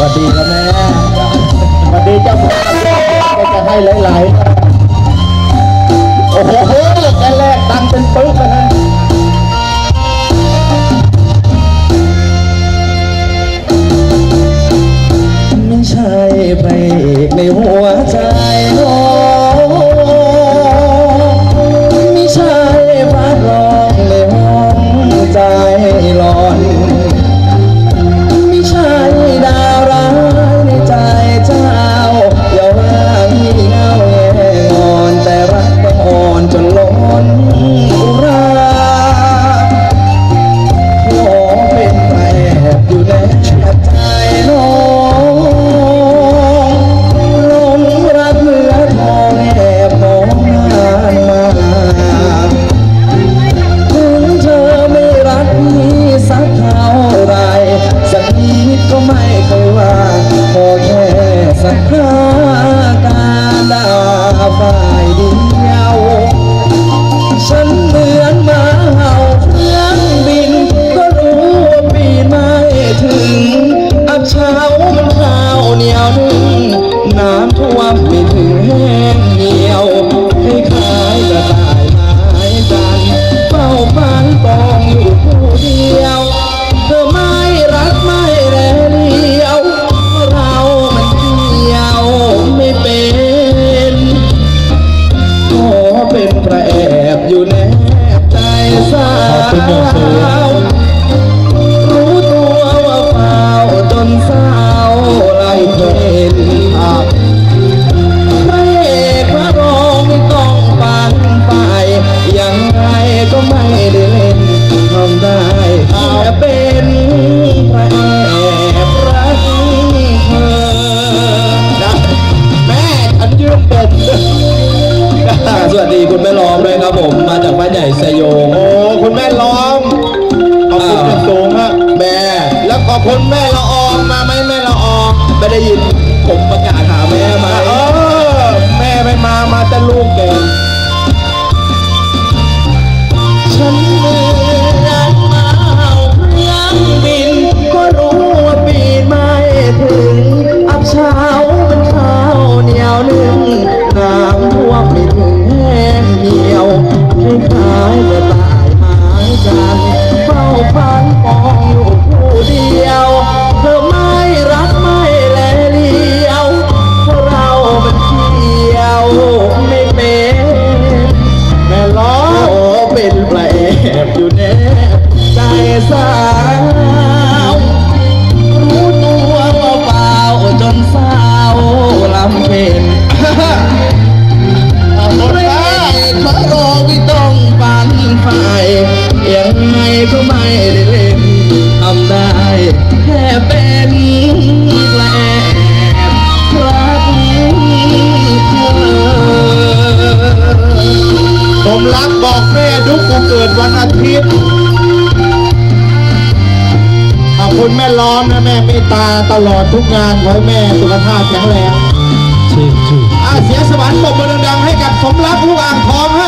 สวัสดีครับแม่สวัสดีเจ้าพ่อก็จะให้ไหลายๆโอ้โหแกแรกตังค์เป็นปึ๊กนะไม่ใช่พระเอกในหัวใจโอ้ไม่ใช่พระรองในห้องใจหลอน สั สวัสดีคุณแม่ล้อมด้วยครับผม มาจากบ้านใหญ่สยงโอ้คุณแม่ล้อมขอบคุณเป็นสูงฮะแม่แล้วขอบคุณแม่ละอองมาไหมแม่ละอองไม่ได้ยินผมประกา ก็ไม่ได้เล่นทำได้แค่เป็นแปลบรักเธอสมรักบอกแม่ดุกกูเกิดวันอาทิตย์ขอบคุณแม่ล้อมนะแม่เมตตาตลอดทุกงานขอให้แม่สุขภาพแข็งแรงชื่อชื่ออาเสียสวรรค์ปรบมือดังๆให้กับสมรักลูกอ่างทองฮะ